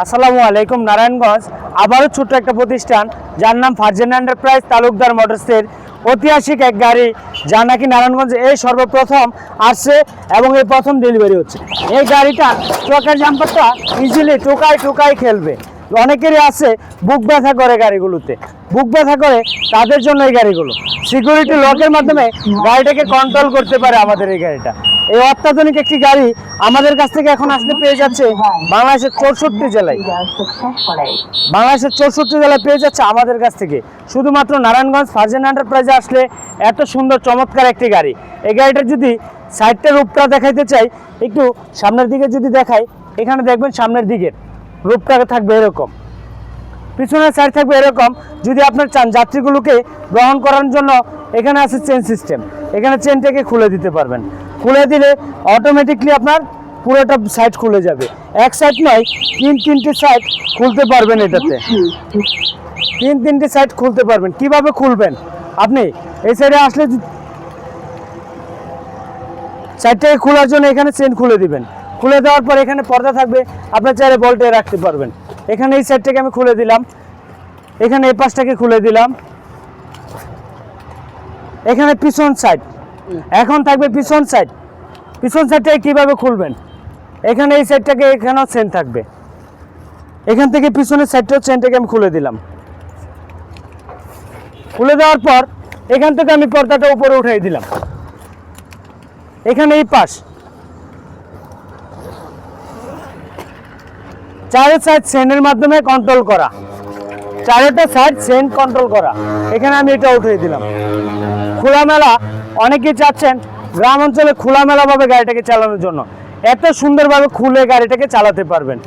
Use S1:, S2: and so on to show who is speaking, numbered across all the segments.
S1: আসসালামু আলাইকুম, নারায়ণগঞ্জ। আবারও ছোট্ট একটা প্রতিষ্ঠান, যার নাম ফার্জেন এন্টারপ্রাইজ তালুকদার মোটরসের ঐতিহাসিক এক গাড়ি, যা নাকি নারায়ণগঞ্জে এই সর্বপ্রথম আসছে এবং এই প্রথম ডেলিভারি হচ্ছে। এই গাড়িটা চোখের জাম্পারটা ইজিলি টোকায় টোকায় খেলবে। অনেকেরই আছে বুক ব্যথা করে গাড়িগুলোতে। বুক ব্যথা করে তাদের জন্য এই গাড়িগুলো। সিকিউরিটি লকের মাধ্যমে গাড়িটাকে কন্ট্রোল করতে পারে আমাদের এই গাড়িটা। এই অত্যাধুনিক একটি গাড়ি আমাদের কাছ থেকে এখন আসলে পেয়ে যাচ্ছে বাংলাদেশের চৌষট্টি জেলায়। বাংলাদেশের চৌষট্টি জেলায় পেয়ে যাচ্ছে আমাদের কাছ থেকে। শুধুমাত্র নারায়ণগঞ্জ ফার্জেন এন্টারপ্রাইজে আসলে এত সুন্দর, চমৎকার একটি গাড়ি। এই গাড়িটার যদি সাইডটা রূপটা দেখাইতে চাই, একটু সামনের দিকে যদি দেখাই, এখানে দেখবেন সামনের দিকের রূপটা থাকবে এরকম। পিছনের সাইড থাকবে এরকম। যদি আপনার চান যাত্রীগুলোকে গ্রহণ করার জন্য, এখানে আছে চেন সিস্টেম এখানে চেনটাকে খুলে দিতে পারবেন। খুলে দিলে অটোমেটিকলি আপনার পুরোটা সাইড খুলে যাবে। এক সাইড নয়, তিন তিনটে সাইড খুলতে পারবেন এটাতে। তিন তিনটে সাইড খুলতে পারবেন। কীভাবে খুলবেন? আপনি এই সাইডে আসলে সাইডটাকে খোলার জন্য এখানে চেন খুলে দিবেন। খুলে দেওয়ার পর এখানে পর্দা থাকবে, আপনার চাইলে বলটে রাখতে পারবেন। এখানে এই সাইডটাকে আমি খুলে দিলাম। এখানে এই পাশটাকে খুলে দিলাম। এখানে পিছন সাইড এখন থাকবে পিছন সাইড পিছন সাইডটাকে কীভাবে খুলবেন? এখানে এই সাইডটাকে এখানেও চেন থাকবে। এখান থেকে পিছনের সাইডটাও চেনটাকে আমি খুলে দিলাম। খুলে দেওয়ার পর এখান থেকে আমি পর্দাটা উপরে উঠাই দিলাম। এখানে এই পাশ। চারের সাইড সেনের মাধ্যমে কন্ট্রোল করা। চারোটা সাইড সেন কন্ট্রোল করা। এখানে আমি এটা উঠিয়ে দিলাম। খোলামেলা অনেকেই চাচ্ছেন গ্রাম অঞ্চলে খোলামেলাভাবে গাড়িটাকে চালানোর জন্য এত সুন্দরভাবে খুলে গাড়িটাকে চালাতে পারবেন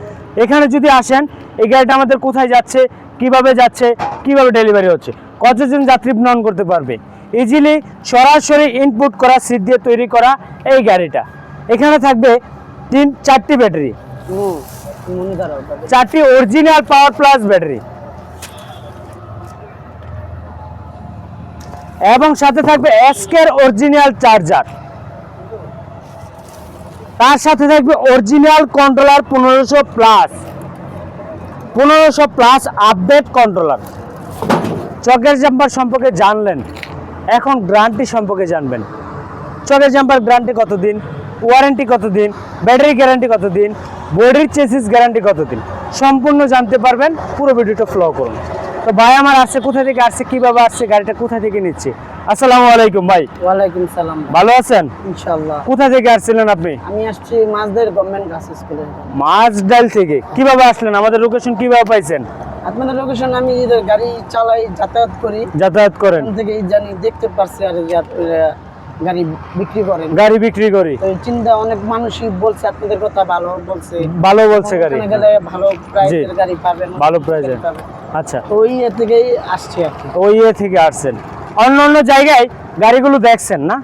S1: এখানে যদি আসেন এই গাড়িটা আমাদের কোথায় যাচ্ছে কীভাবে যাচ্ছে কীভাবে ডেলিভারি হচ্ছে কতজন যাত্রী বহন করতে পারবে ইজিলি সরাসরি ইনপুট করা সিট দিয়ে তৈরি করা এই গাড়িটা এখানে থাকবে তিন চারটি ব্যাটারি চারটি অরিজিনাল পাওয়ার প্লাস ব্যাটারি এবং সাথে থাকবে এসকের অরিজিনাল চার্জার তার সাথে থাকবে অরিজিনাল কন্ট্রোলার পনেরোশো প্লাস পনেরোশো প্লাস আপডেট কন্ট্রোলার চকের জাম্পার সম্পর্কে জানলেন। এখন গ্যারান্টি সম্পর্কে জানবেন। চকের জাম্পার গ্যারান্টি কতদিন? ওয়ারেন্টি কতদিন? ব্যাটারি গ্যারান্টি কতদিন? বডির চেসিস গ্যারান্টি কতদিন? সম্পূর্ণ জানতে পারবেন। পুরো ভিডিওটা ফ্লো করুন। তো ভাই আমার আসছে কোথা থেকে আসছে কীভাবে আসছে গাড়িটা কোথা থেকে নিচ্ছে? আসসালামু আলাইকুম ভাই।
S2: ওয়ালাইকুম সালাম
S1: ভালো আছেন?
S2: ইনশাআল্লাহ।
S1: কোথা থেকে আসছিলেন আপনি?
S2: আমি আসছি মাছদের গভর্নমেন্ট গার্লস স্কুলে
S1: মাছডাল থেকে। কীভাবে আসলেন? আমাদের লোকেশন কীভাবে পাইছেন?
S2: আপনাদের লোকেশন আমি গাড়ি চালাই যাতায়াত করি।
S1: যাতায়াত করেন।
S2: থেকে জানি দেখতে পারছি আর গাড়ি বিক্রি করেন।
S1: গাড়ি বিক্রি করি।
S2: চিন্তা অনেক মানুষই বলছে আপনাদের কথা ভালো বলছে।
S1: ভালো বলছে গাড়ি।
S2: গেলে ভালো প্রাইসের গাড়ি পাবেন
S1: ভালো
S2: পাবেন।
S1: আচ্ছা।
S2: ওই ইয়ে থেকেই আসছি আর কি।
S1: ওই ইয়ে থেকে আসছেন। অন্য অন্য জায়গায় গাড়িগুলো দেখছেন না।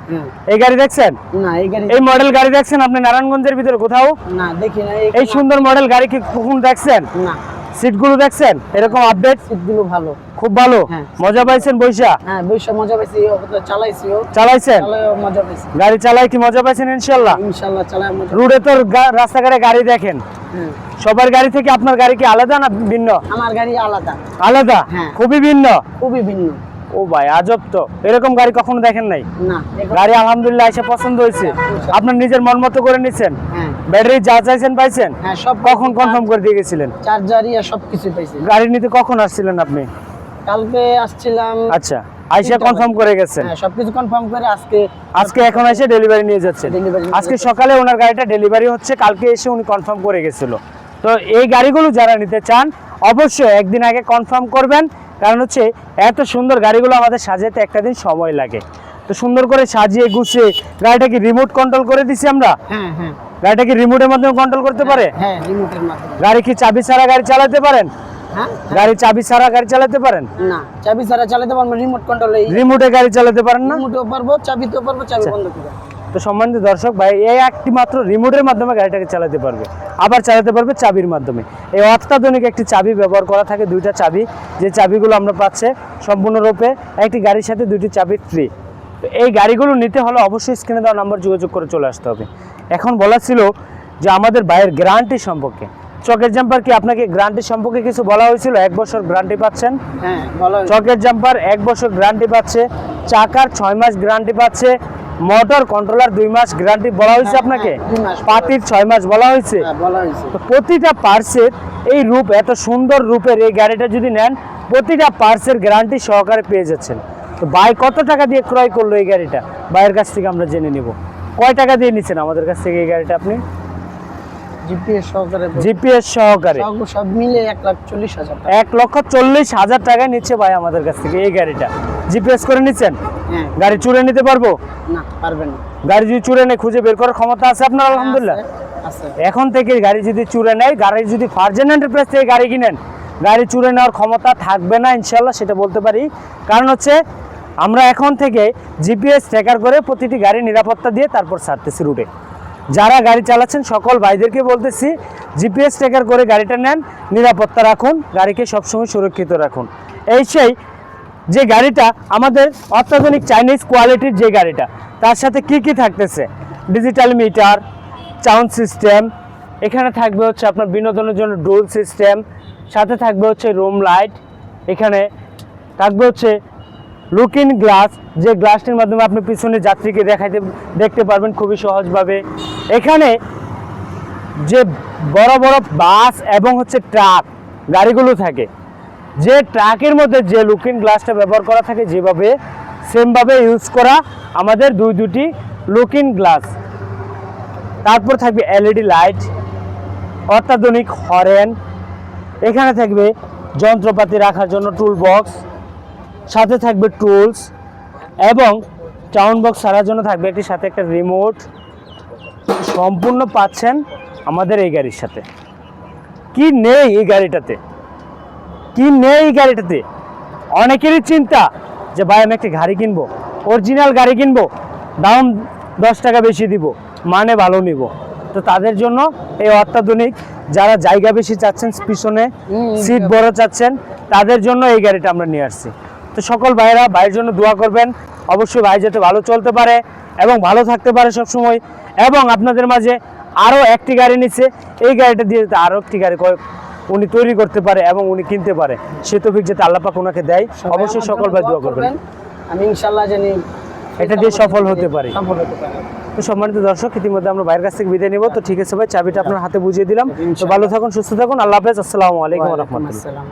S1: এই গাড়ি দেখছেন?
S2: না এই গাড়ি
S1: এই মডেল গাড়ি দেখছেন আপনি নারায়ণগঞ্জের ভিতরে কোথাও?
S2: না দেখি না
S1: এই সুন্দর মডেল গাড়ি কি কখন দেখছেন?
S2: না।
S1: সিটগুলো দেখছেন? এরকম আপডেট
S2: সিটগুলো ভালো।
S1: খুব ভালো।
S2: হ্যাঁ।
S1: মজা পাইছেন বৈশা?
S2: হ্যাঁ বৈশা মজা পাইছি ও চালাইছিও
S1: চালাইছেন?
S2: মজা পাইছি।
S1: গাড়ি চালাই কি মজা পাইছেন ইনশাল্লাহ?
S2: ইনশাআল্লাহ চালাই মজা
S1: রোডে তো রাস্তাঘাটে গাড়ি দেখেন।
S2: হ্যাঁ।
S1: সবার গাড়ি থেকে আপনার গাড়ি কি আলাদা না ভিন্ন?
S2: আমার গাড়ি আলাদা।
S1: আলাদা?
S2: হ্যাঁ।
S1: খুবই ভিন্ন?
S2: খুবই ভিন্ন।
S1: ও ভাই আজব তো। এরকম গাড়ি কখনো দেখেন নাই?
S2: না
S1: গাড়ি আলহামদুলিল্লাহ এসে পছন্দ হয়েছে। আপনার নিজের মন মতো করে নিচ্ছেন
S2: হ্যাঁ।
S1: ব্যাটারি যা চাইছেন পাইছেন?
S2: হ্যাঁ সব
S1: কখন কনফার্ম করে দিয়ে গেছিলেন?
S2: চার্জারই আর সব কিছু পাইছি।
S1: গাড়ি নিতে কখন আসছিলেন আপনি?
S2: কালকে আসছিলাম
S1: আচ্ছা আইসা কনফার্ম করে গেছেন?
S2: হ্যাঁ সবকিছু কনফার্ম করে আজকে
S1: আজকে এখন এসে ডেলিভারি নিয়ে যাচ্ছেন? আজকে সকালে ওনার গাড়িটা ডেলিভারি হচ্ছে কালকে এসে উনি কনফার্ম করে গেছিল। তো এই গাড়িগুলো যারা নিতে চান অবশ্যই একদিন আগে কনফার্ম করবেন কারণ হচ্ছে এত সুন্দর গাড়িগুলো আমাদের সাজাতে একটা দিন সময় লাগে। তো সুন্দর করে সাজিয়ে গুছিয়ে গাড়িটা কি রিমোট কন্ট্রোল করে দিছি আমরা?
S2: হ্যাঁ হ্যাঁ।
S1: গাড়িটা কি রিমোটের মাধ্যমে কন্ট্রোল করতে পারে?
S2: হ্যাঁ রিমোটের মাধ্যমে।
S1: গাড়ি কি চাবি ছাড়া গাড়ি চালাতে পারেন?
S2: হ্যাঁ
S1: গাড়ি চাবি ছাড়া গাড়ি চালাতে পারেন?
S2: না চাবি ছাড়া চালাতে পারব রিমোট কন্ট্রোল
S1: রিমোটে গাড়ি চালাতে পারেন না?
S2: রিমোটও পারব চাবিতেও পারব চাবি
S1: আচ্ছা।
S2: বন্ধ করে
S1: তো সম্মানিত দর্শক ভাই এই একটি মাত্র রিমোটের মাধ্যমে গাড়িটাকে চালাতে পারবে। আবার চালাতে পারবে চাবির মাধ্যমে। এই অত্যাধুনিক একটি চাবি ব্যবহার করা থাকে দুইটা চাবি। যে চাবিগুলো আমরা পাচ্ছে সম্পূর্ণরূপে একটি গাড়ির সাথে দুইটি চাবি ফ্রি তো এই গাড়িগুলো নিতে হলে অবশ্যই স্ক্রিনে দেওয়া নাম্বার যোগাযোগ করে চলে আসতে হবে। এখন বলা ছিল যে আমাদের বাইরের গ্যারান্টি সম্পর্কে। চকের জাম্পার কি আপনাকে গ্যারান্টি সম্পর্কে কিছু বলা হয়েছিল? এক বছর গ্যারান্টি পাচ্ছেন?
S2: হ্যাঁ
S1: চকের জাম্পার এক বছর গ্যারান্টি পাচ্ছে চাকার ছয় মাস গ্যারান্টি পাচ্ছে মোটর কন্ট্রোলার দুই মাস গ্যারান্টি বলা হয়েছে
S2: হ্যাঁ,
S1: আপনাকে?
S2: হ্যাঁ।
S1: পাতির ছয় মাস বলা হয়েছে?
S2: হ্যাঁ বলা হয়েছে।
S1: তো প্রতিটা পার্সের এই রূপ এত সুন্দর রূপের এই গাড়িটা যদি নেন প্রতিটা পার্সের গ্যারান্টি সহকারে পেয়ে যাচ্ছেন। তো ভাই কত টাকা দিয়ে ক্রয় করল এই গাড়িটা? ভাইয়ের কাছ থেকে আমরা জেনে নিব। কয় টাকা দিয়ে নিচ্ছেন আমাদের কাছ থেকে এই গাড়িটা আপনি?
S2: জিপিএস সহকারে
S1: জিপিএস সহকারে।
S2: সব- মিলে এক লাখ চল্লিশ হাজার
S1: এক লক্ষ চল্লিশ হাজার টাকা নিচ্ছে ভাই আমাদের কাছ থেকে এই গাড়িটা। জিপিএস করে নিচ্ছেন?
S2: হ্যাঁ।
S1: গাড়ি চুরে নিতে পারব?
S2: না পারবেন না।
S1: গাড়ি যদি চুরে নেয় খুঁজে বের করার ক্ষমতা আছে আপনার আলহামদুলিল্লাহ? এখন থেকে গাড়ি যদি চুরে নেয় গাড়ি যদি ফার্জেন এন্টারপ্রাইজ থেকে গাড়ি কিনেন গাড়ি চুরে নেওয়ার ক্ষমতা থাকবে না ইনশাল্লাহ সেটা বলতে পারি। কারণ হচ্ছে আমরা এখন থেকে জিপিএস ট্র্যাকার করে প্রতিটি গাড়ি নিরাপত্তা দিয়ে তারপর ছাড়তেছি রুটে। যারা গাড়ি চালাচ্ছেন, সকল ভাইদেরকে বলতেছি জিপিএস ট্র্যাকার করে গাড়িটা নেন, নিরাপত্তা রাখুন, গাড়িকে সবসময় সুরক্ষিত রাখুন। এই সেই যে গাড়িটা, আমাদের অত্যাধুনিক চাইনিজ কোয়ালিটির যে গাড়িটা, তার সাথে কি কি থাকতেছে? ডিজিটাল মিটার সাউন্ড সিস্টেম এখানে থাকবে হচ্ছে আপনার বিনোদনের জন্য ডোল সিস্টেম সাথে থাকবে হচ্ছে রুম লাইট এখানে থাকবে হচ্ছে লুকিং গ্লাস যে গ্লাসটির মাধ্যমে আপনি পিছনে যাত্রীকে দেখাইতে, দেখতে পারবেন খুবই সহজভাবে। এখানে যে বড় বড় বাস এবং হচ্ছে ট্রাক গাড়িগুলো থাকে, যে ট্রাকের মধ্যে যে লুকিং গ্লাসটা ব্যবহার করা থাকে, যেভাবে সেমভাবে ইউজ করা আমাদের দুই দুটি লুকিং গ্লাস তারপর থাকবে এলইডি লাইট অত্যাধুনিক হরেন, এখানে থাকবে যন্ত্রপাতি রাখার জন্য টুল বক্স সাথে থাকবে টুলস এবং টাউন বক্স ছাড়ার জন্য থাকবে একটি সাথে একটা রিমোট সম্পূর্ণ পাচ্ছেন আমাদের এই গাড়ির সাথে। কি নেই এই গাড়িটাতে? কি নেই এই গাড়িটাতে? অনেকেরই চিন্তা যে ভাই আমি একটা গাড়ি কিনবো অরিজিনাল গাড়ি কিনবো দাম দশ টাকা বেশি দিব মানে ভালো নিব। তো তাদের জন্য এই অত্যাধুনিক যারা জায়গা বেশি চাচ্ছেন পিছনে সিট বড় চাচ্ছেন তাদের জন্য এই গাড়িটা আমরা নিয়ে আসছি। তো সকল ভাইরা ভাইয়ের জন্য দোয়া করবেন। অবশ্যই ভাই যাতে ভালো চলতে পারে এবং ভালো থাকতে পারে সব সময় এবং আপনাদের মাঝে আরও একটি গাড়ি নিচ্ছে। এই গাড়িটা দিয়ে যাতে আরও একটি গাড়ি উনি তৈরি করতে পারে এবং উনি কিনতে পারে। সে তো তফিক যাতে আল্লাপাক ওনাকে দেয়। অবশ্যই সকল ভাই
S2: দোয়া
S1: করবেন।
S2: আমি ইনশাল্লাহ জানি
S1: এটা দিয়ে সফল হতে পারি।
S2: সফল হতে পারি।
S1: তো সম্মানিত দর্শক ইতিমধ্যে আমরা বাইরের কাছ থেকে বিদায় নিব। তো ঠিক আছে ভাই চাবিটা আপনার হাতে বুঝিয়ে দিলাম। তো ভালো থাকুন সুস্থ থাকুন। আল্লাহ হাফেজ। আসসালামু আলাইকুম
S2: রহমতুল্লাহ।